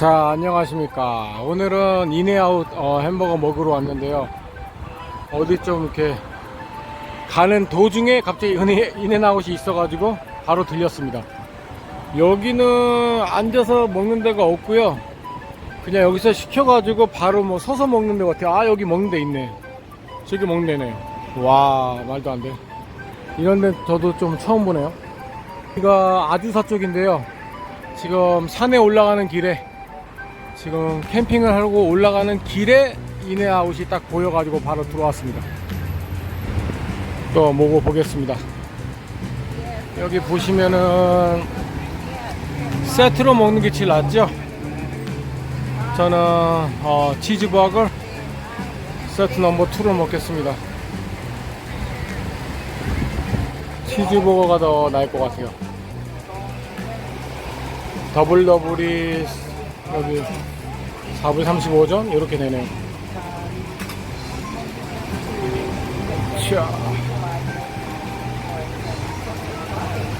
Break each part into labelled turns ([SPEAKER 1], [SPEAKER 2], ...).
[SPEAKER 1] 자 안녕하십니까. 오늘은 인해아웃 어, 햄버거 먹으러 왔는데요. 어디 좀 이렇게 가는 도중에 갑자기 인해, 인해아웃이 있어가지고 바로 들렸습니다. 여기는 앉아서 먹는 데가 없고요. 그냥 여기서 시켜가지고 바로 뭐 서서 먹는 데 같아요. 아 여기 먹는 데 있네. 저기 먹는 데네 와 말도 안 돼. 이런 데 저도 좀 처음 보네요. 여기가 아주사 쪽인데요. 지금 산에 올라가는 길에 지금 캠핑을 하고 올라가는 길에 인해아웃이 딱 보여가지고 바로 들어왔습니다. 또 먹어 보겠습니다. 여기 보시면은 세트로 먹는 게 제일 낫죠? 저는 어, 치즈버거 세트 넘버 2로 먹겠습니다. 치즈버거가 더 나을 것 같아요. 더블 더블이 여기 4불 35전 이렇게 되네요. 자,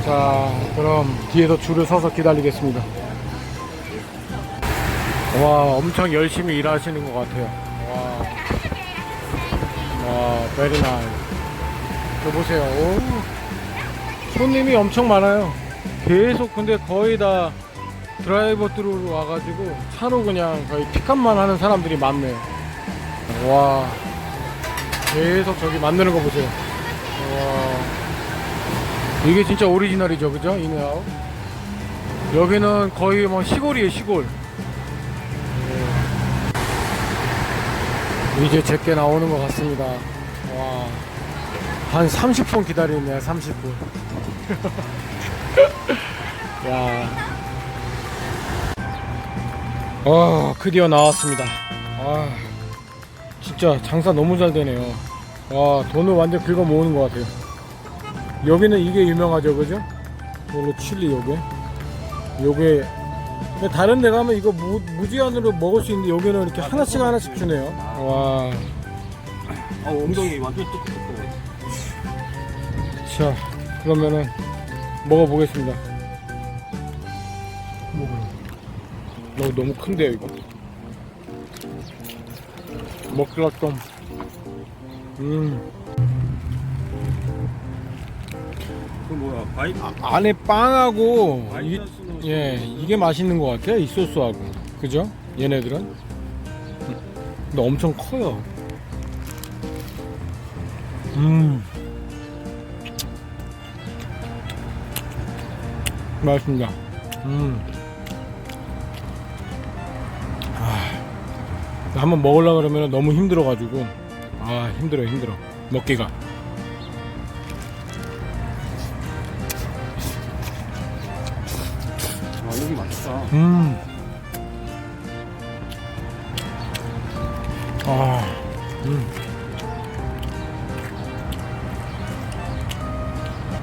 [SPEAKER 1] 자 그럼 뒤에서 줄을 서서 기다리겠습니다. 와 엄청 열심히 일하시는 것 같아요. 와, 와 베리 나이. 저 보세요. 오, 손님이 엄청 많아요. 계속 근데 거의 다 드라이버들로 와가지고 차로 그냥 거의 픽업만 하는 사람들이 많네요. 와, 계속 저기 만드는 거 보세요. 와, 이게 진짜 오리지널이죠, 그죠? 이네아웃. 여기는 거의 뭐 시골이에요, 시골. 네. 이제 제게 나오는 것 같습니다. 와, 한 30분 기다리네, 30분. 야. 아 드디어 나왔습니다. 아 진짜 장사 너무 잘 되네요. 와 돈을 완전 긁어 모으는 것 같아요. 여기는 이게 유명하죠 그죠? 이걸로 칠리 요게. 요게 다른 데 가면 이거 무, 무제한으로 먹을 수 있는데 여기는 이렇게 하나씩 하나씩 주네요. 와.
[SPEAKER 2] 아 엉덩이 완전 뚝뚝해.
[SPEAKER 1] 자 그러면은 먹어보겠습니다 너 너무 큰데요 이거. 먹기가 좀. 음,
[SPEAKER 2] 그 뭐야 바이
[SPEAKER 1] 안에 빵하고 이, 예 이게 맛있는 것 같아요 이 소스하고. 그죠? 얘네들은? 근데 엄청 커요. 음. 맛있습니다. 음 한번 먹으려 그러면 너무 힘들어가지고 아 힘들어 힘들어 먹기가
[SPEAKER 2] 아 여기 맛있다
[SPEAKER 1] 음. 아, 음.